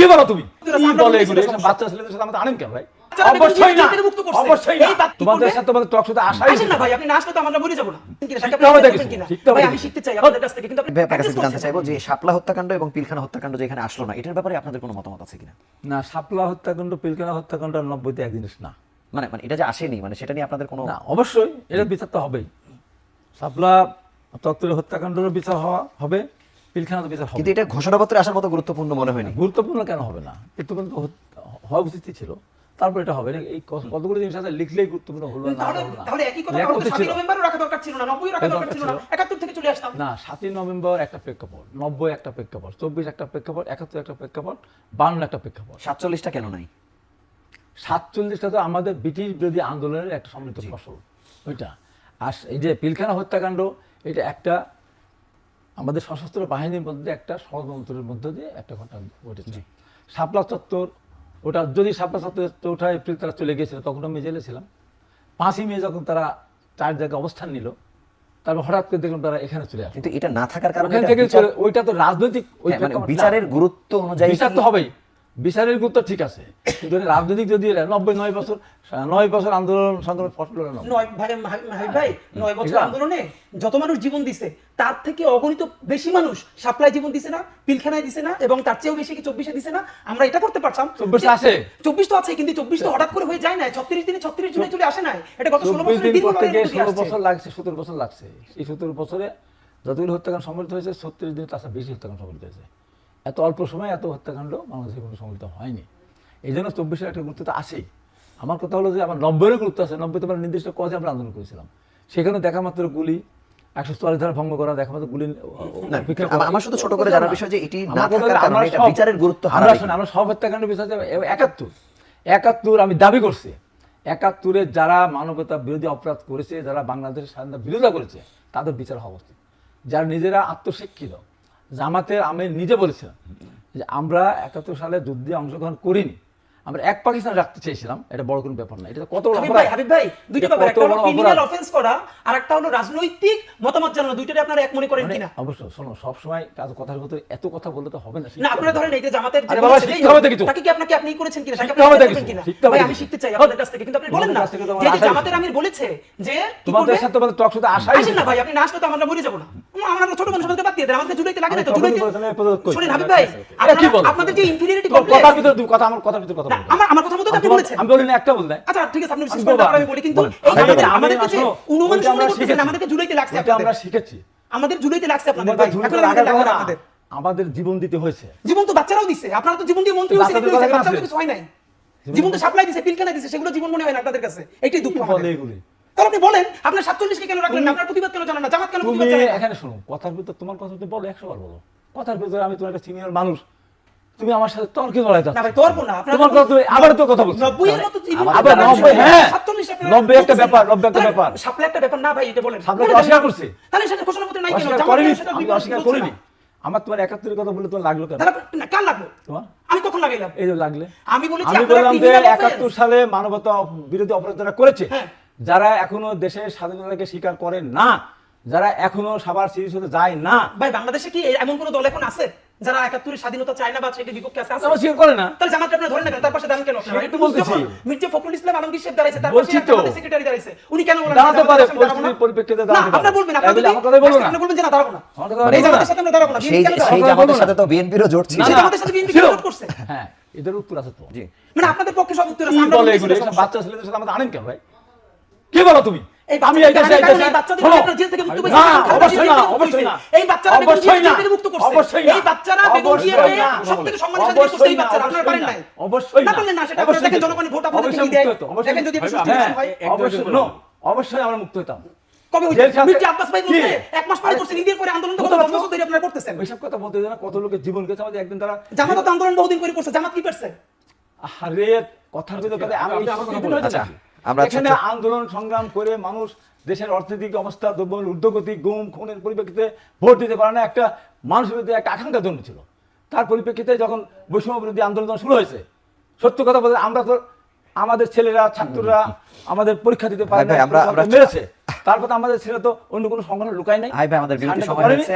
কি বলো তুমি? কি বলে এগুলো। বাচ্চা ছেলেদের সাথে আমাদের আনেন কেন ভাই? অবশ্যই না জেল থেকে মুক্ত করছে। অবশ্যই না। এই বাচ্চা কি তোমাদের সাথে তোমাদের টক সাথে আসাই না ভাই আপনি না আসলে তো আমরা মরে যাব না। কিনা, শিখতে আপনি হবে দেখবেন দেখি, কিনা? শিখতে হবে ভাই, আমি শিখতে চাই আপনাদের কাছ থেকে কিন্তু আপনি কাছে জানতে চাইব যে শাপলা হত্যাকাণ্ড এবং পিলখানা হত্যাকাণ্ড যে এখানে আসলো না এটার ব্যাপারে আপনাদের কোনো মতামত আছে কিনা? না শাপলা হত্যাকাণ্ড পিলখানা হত্যাকাণ্ড আর নব্বইতে এক জিনিস না। মানে মানে এটা যে আসেনি মানে সেটা নিয়ে আপনাদের কোনো না অবশ্যই এটা বিচার তো হবেই। শাপলা তত্ত্বের হত্যাকাণ্ডের বিচার হওয়া হবে। পিলখানা বিচার হবে? কিন্তু এটা ঘোষণাপত্রে আসার মতো গুরুত্বপূর্ণ মনে হয়নি। গুরুত্বপূর্ণ কেন হবে না? গুরুত্বপূর্ণ তো হওয়া উচিত ছিল। তারপর এটা হবে। না এই কতগুলো জিনিস আছে লিখলেই গুরুত্বপূর্ণ হলো না তাহলে হলো না। একই কথা 7। নভেম্বরও রাখা দরকার ছিল না 90 রাখা দরকার ছিল না ছিল। 71 থেকে চলে আসতাম। না সাতই নভেম্বর একটা প্রেক্ষাপট নব্বই একটা প্রেক্ষাপট চব্বিশ একটা প্রেক্ষাপট একাত্তর একটা প্রেক্ষাপট বান্ন একটা প্রেক্ষাপট। সাতচল্লিশটা কেন নাই? সাতচল্লিশটা তো আমাদের ব্রিটিশ বিরোধী আন্দোলনের একটা সমৃদ্ধ ফসল ওইটা। আর এই যে পিলখানা হত্যাকাণ্ড এটা একটা আমাদের সশস্ত্র বাহিনীর মধ্যে একটা ষড়যন্ত্রের মধ্য দিয়ে একটা ঘটনা ঘটেছে। শাপলা চত্বর ওটা যদি শাপলা চত্বর চৌঠা এপ্রিল তারা চলে গিয়েছিল তখন আমি জেলে ছিলাম। পাঁচই মে যখন তারা চার জায়গায় অবস্থান নিল তারপর হঠাৎ করে দেখলাম তারা এখানে চলে আসে কিন্তু এটা না থাকার কারণে ওইটা তো রাজনৈতিক ওই হ্যাঁ, মানে বিচারের গুরুত্ব অনুযায়ী বিচার তো হবেই। বিচারের গুরুত্ব ঠিক আছে। কিন্তু রাজনৈতিক যদি নব্বই নয় বছর নয় বছর আন্দোলন সংগ্রামের ফসল নয় ভাই ভাই- নয় বছর আন্দোলনে যত মানুষ জীবন দিছে তার থেকে অগণিত বেশি মানুষ সাপ্লাই জীবন দিছে না পিলখানায় দিছে না এবং তার চেয়েও বেশি কি চব্বিশে দিছে না আমরা এটা করতে পারতাম। 24 আছে। চব্বিশ তো আছে কিন্তু চব্বিশ তো হঠাৎ করে হয়ে যায় না ছত্রিশ দিনে ছত্রিশ জুনে চলে আসে না এটা গত ষোলো চব্বিশ গিয়ে ষোলো বছর লাগছে সতেরো বছর লাগছে। এই সতেরো বছরে যতগুলো হত্যাকাণ্ড সংঘটিত হয়েছে ছত্রিশ দিন তার বেশি হত্যাকাণ্ড সংঘটিত হয়েছে। এত অল্প সময়ে এত হত্যাকাণ্ড বাংলাদেশে কোনো সংঘটিত হয়নি। এই জন্য চব্বিশের একটা গুরুত্ব তো আছেই। আমার কথা হলো যে আমার নব্বইয়ের গুরুত্ব আছে নব্বই তোমার নির্দিষ্ট কজে আমরা আন্দোলন করেছিলাম। সেখানে দেখা মাত্র গুলি একশো চুয়াল্লিশ ধারা ভঙ্গ করা দেখা মাত্র গুলি। আমার- আমার শুধু ছোট করে জানার বিষয় যে এটি না থাকার কারণে আমরা বিচারের গুরুত্ব আমরা আমরা সব হত্যাকাণ্ডের বিষয় একাত্তর। একাত্তর আমি দাবি করছি একাত্তরে যারা মানবতা বিরোধী অপরাধ করেছে যারা বাংলাদেশের স্বাধীনতা বিরোধিতা করেছে তাদের বিচার হওয়া উচিত। যারা নিজেরা আত্মশিক্ষিত জামাতের আমি নিজে বলেছিলাম যে আমরা একাত্তর সালে যুদ্ধে অংশগ্রহণ করিনি। আমরা এক পাকিস্তান রাখতে চেয়েছিলাম এটা বড় কোনো ব্যাপার না এটা কত বড় ভাই হাবিব ভাই দুইটা ব্যাপার একটা হলো ক্রিমিনাল অফেন্স করা আর একটা হলো রাজনৈতিক মতামত জানানো দুইটারে আপনারা এক মনে করেন মানে কিনা? অবশ্য শোনো সবসময় কাজ কথার মতো এত কথা বললে তো হবে না না আপনারা ধরেন এই যে জামাতের আরে বাবা, শিখতে হবে কিছু। তাকে কি আপনাকে আপনি করেছেন কিনা? শিখতে হবে কিনা? ভাই আমি শিখতে চাই আপনাদের কাছ থেকে কিন্তু আপনি বলেন না। যে জামাতের আমির বলেছে যে তোমাদের সাথে তোমাদের টক সাথে আসাই না ভাই আপনি না আসলে তো আমরা মরে যাব না। আমরা ছোট মানুষ আমাদেরকে বাদ দিয়ে দেন আমাদের জুলাইতে লাগে না তো আমি তখনই জুলাইতে বলেছিলাম, এই পদক কই? শুনেন হাবিব ভাই কি আপনারা- আপনাদের যে ইনফিনিটি কথার ভিতরে তুমি কথা আমার কথার ভিতরে কথা আমার আমার কথা মতো আপনি বলেছেন। আমি বলি না একটা বললে আচ্ছা ঠিক আছে আপনি আমি বলি কিন্তু। আমাদের শোনো, আমাদেরকে লাগছে ওইটা আমরা শিখেছি। আমাদের জুলাইতে লাগছে আপনাদের ভাই। এখন আমাদের কথা লাগবে আমাদের জীবন দিতে হয়েছে। জীবন তো বাচ্চারাও দিছে। আপনারা তো জীবন দিয়ে মন্ত্রী হয়েছে বাচ্চাদের। কিছু হয় নাই। জীবন তো সাপ্লাই দিছে পিলকানা দিছে সেগুলো জীবন মনে হয় না আপনাদের কাছে। এটাই দুঃখ আমাদের। বলে এগুলি তাহলে আপনি বলেন আপনার 47 কেন রাখলেন না? আপনার প্রতিবাদ কেন জানান না? জামাত কেন প্রতিবাদ জানান এখানে শোনো কথার ভিতরে তোমার কথা তুমি বলো একশো বার বলো। কথার ভিতরে আমি তোমার একটা সিনিয়র মানুষ। তুমি আমার সাথে তর্কে জড়াই না তর্ক না। তোমার কথা তুমি আবার তো কথা বলছো। 90 এর মতো আবার আবার 90 হ্যাঁ 47 90 একটা ব্যাপার 90 একটা ব্যাপার। সাপ্লাই একটা ব্যাপার না ভাই এটা বলেন। সাপ্লাই অস্বীকার করছে। তাহলে সেটা ঘোষণাপত্র নাই কেন অস্বীকার জামাত করিনি কেন সেটা আমি অস্বীকার করিনি। আমার তোমার একাত্তরের কথা বলে তোমার লাগল কেন? না, কার লাগল? তোমার? আমি লাগাইলাম এই যে লাগলে। আমি বলেছি আমি বললাম যে একাত্তর সালে মানবতা বিরোধী অপরাধ যারা করেছে। হ্যাঁ। যারা এখনও দেশের স্বাধীনতাকে স্বীকার করে না যারা এখনও সবার সিরিজ হতে যায় না ভাই বাংলাদেশে কি এমন কোন দল এখন আছে যারা একাত্তরের স্বাধীনতা চায় না বা সেটির বিপক্ষে আছে আছে? স্বীকার করে না তাহলে জামাত আপনারা ধরেন না কেন? তার পাশে দাঁড়ান কেন আপনারা? তো বলতেছি। মির্জা ফখরুল ইসলাম আলমগীর সাহেব দাঁড়াইছে তার পাশে। সেক্রেটারি দাঁড়াইছে উনি কেন বলেন দাঁড়াতে পারে? পরিস্থিতির পরিপ্রেক্ষিতে দাঁড়াতে পারে। বলবেন তাই বলে আপনারা আমার কথাই বলব না। আপনি বলবেন যে না দাঁড়াবো না এই জামাতের সাথে আমরা দাঁড়াবো না সেই বিএনপি সেই জামাতের সাথে তো বিএনপিরও জোট ছিল সেই জামাতের সাথে বিএনপি জোট করছে হ্যাঁ এদের উত্তর আছে তো জি মানে আপনাদের পক্ষে সব উত্তর আছে আমরা। বাচ্চা ছেলেদের সাথে আমাদের আনেন কেন ভাই কি বলো তুমি আমি বাচ্চাদের এইটা এই বাচ্চাদের আপনারা জেল থেকে মুক্ত না, অবশ্যই না, জেল থেকে মুক্ত অবশ্যই না। এই বাচ্চারা অবশ্যই না, মুক্ত করছে। অবশ্যই এই বাচ্চারা বেগম অবশ্যই সবথেকে সম্মানের সাথে করছে, এই বাচ্চারা আপনারা পারেন নাই। অবশ্যই না পারলেন না, সেটা আপনারা দেখেন জনগণের ভোট আপনাদেরকে কি দেয়। মুক্ত হতো, অবশ্যই দেখেন যদি আপনি সুষ্ঠু হয়। অবশ্যই no, অবশ্যই আমরা মুক্ত হতাম কবে হইছে? মির্জা আব্বাস ভাই বলছে, এক মাস পরে করছেন, ঈদের পরে আন্দোলন তো হতো না বছর ধরে আপনারা করতেছেন। ওইসব কথা বলতে জানা কত লোকের জীবন গেছে আমাদের একদিন তারা জামাত তো আন্দোলন বহুদিন করে করছে, জামাত কি করছে? আরে কথার ভিতরে কথা আমি বলুন। হয়েছে আচ্ছা? আমরা এখানে আন্দোলন সংগ্রাম করে মানুষ দেশের অর্থনৈতিক অবস্থা দ্রব্যমূল্যের ঊর্ধ্বগতি গুম খুনের পরিপ্রেক্ষিতে ভোট দিতে পারে না একটা মানুষের মধ্যে একটা আকাঙ্ক্ষা জন্মেছিল তার পরিপ্রেক্ষিতে যখন বৈষম্য বিরোধী আন্দোলন শুরু হয়েছে সত্য কথা বলতে আমরা তো আমাদের ছেলেরা ছাত্ররা আমাদের পরীক্ষা দিতে পারে না আমরা- মেরেছে। তারপর আমাদের ছেলে তো অন্য কোনো সংগঠন লুকায় নাই। ভাই আমাদের বিরতি সময় হয়েছে।